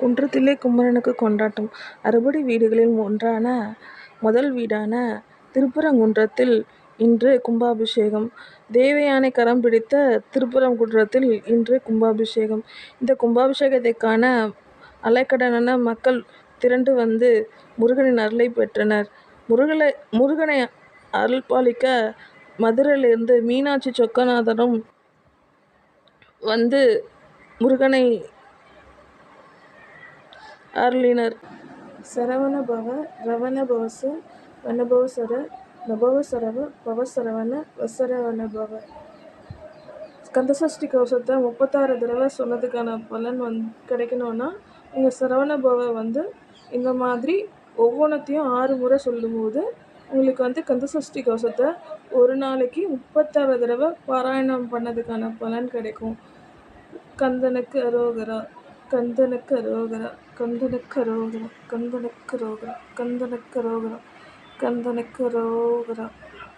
குன்றத்திலே குமரனுக்கு கொண்டாட்டம் அறுபடை வீடுகளில் ஒன்றான முதல் வீடான திருப்பரங்குன்றத்தில் இன்று கும்பாபிஷேகம் தேவயானை கரம் பிடித்த திருப்பரங்குன்றத்தில் இன்று கும்பாபிஷேகம். இந்த கும்பாபிஷேகத்தைக்கான அலைக்கடனான மக்கள் திரண்டு வந்து முருகனின் அருளை பெற்றனர். முருகனை முருகனை அருள்பாலிக்க மதுரையிலிருந்து மீனாட்சி சொக்கநாதனும் வந்து முருகனை அருளினர். சரவணபவ ரவணபவச வனபவசர நபவசரவ பவசரவண வசரவணபவ சரவ பவ சரவண கந்தசஷ்டி கவசத்தை முப்பத்தாறு தடவை சொன்னதுக்கான பலன் வந் கிடைக்கணும்னா உங்கள் சரவணபவ வந்து இந்த மாதிரி ஒவ்வொன்றத்தையும் ஆறு முறை சொல்லும்போது உங்களுக்கு வந்து கந்தசஷ்டி கவசத்தை ஒரு நாளைக்கு முப்பத்தாறு தடவை பாராயணம் பண்ணதுக்கான பலன் கிடைக்கும். கந்தனுக்கு அரோகரா கந்தனுக்கு அரோகரா கந்தனுக்கு அரோகரா கந்தனுக்கு அரோகரா கந்தனுக்கு அரோகரா கந்தனுக்கு அரோகரா.